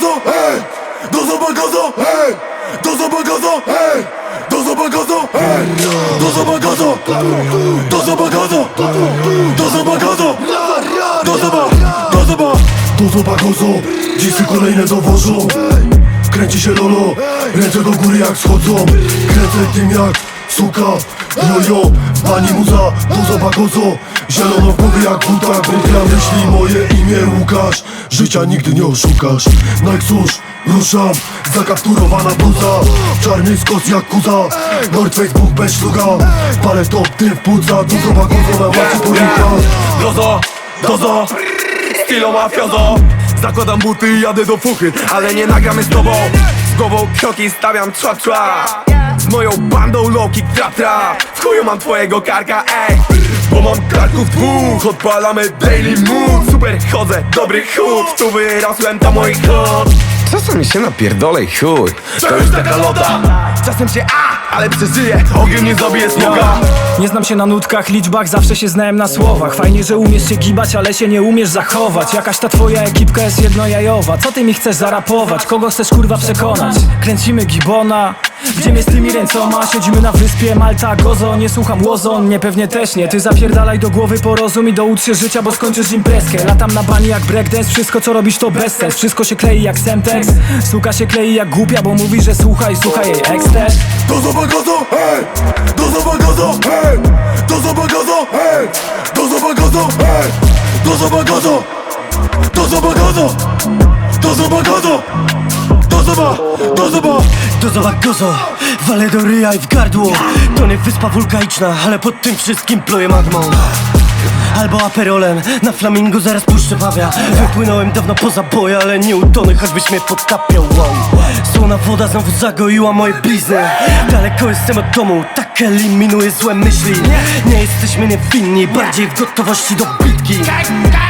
hej! Do zabagazo, hej! Do zabagazo, hej! Do zabagazo, hej! Do zabagazo, do zabagazo, do zabagazo, do zaba, do zaba, do zabagazo. Dzisiejsze kolejne dowożą. Kręci się lolo, ręce do góry jak schodzą. Kręcę tym jak suka, jojo, pani muza, do zabagozo. Zielono w głowie jak buta, wygra myśli moje imię Łukasz. Życia nigdy nie oszukasz. No i cóż, ruszam, zakapturowana bluza. Czarny skos jak kuza, Nord Facebook bez szluga Palę top, ty w płuca, dużo bagozo na macie porika Dozo, dozo, stylo mafiozo Zakładam buty i jadę do fuchy Ale nie nagramy z tobą. Z głową kroki stawiam trza trza Z moją bandą loki trap trap W chuju mam twojego karka, ej. Bo mam karków dwóch Odpalamy daily mood. Super chodzę, dobry chód. Tu wyrosłem, to mój chód Czasami się napierdolę i chuj. To już taka lota. Czasem się a, ale przeżyję. Ogień nie zabije smoga. Nie znam się na nutkach, liczbach, zawsze się znałem na słowach. Fajnie, że umiesz się gibać, ale się nie umiesz zachować. Jakaś ta twoja ekipka jest jednojajowa. Co ty mi chcesz zarapować? Kogo chcesz kurwa przekonać? Kręcimy gibona gdzie my z tymi ręcoma? Siedzimy na wyspie Malta, Gozo Nie słucham łozon, nie pewnie też nie Ty zapierdalaj do głowy porozum i doucz się życia Bo skończysz imprezkę Latam na bani jak breakdance Wszystko co robisz to bez sens Wszystko się klei jak semtex Suka się klei jak głupia, bo mówi, że słuchaj Słuchaj jej eks też Do zabagazo, hej! Do zabagazo, hej! Do zabagazo, hej! Do zabagazo, hej! Zabagazo, do zabagazo, do zaba, do zobacz gozo, wale do ryja i w gardło. To nie wyspa wulkaniczna, ale pod tym wszystkim pluje magmą. Albo aperolem, na flamingo zaraz puszczę pawia. Wypłynąłem dawno poza boje, ale nie utonę, choćbyś mnie podtapiał. Wow. Słona woda znowu zagoiła moje blizny. Daleko jestem od domu, tak eliminuję złe myśli. Nie jesteśmy niewinni, bardziej w gotowości do bitki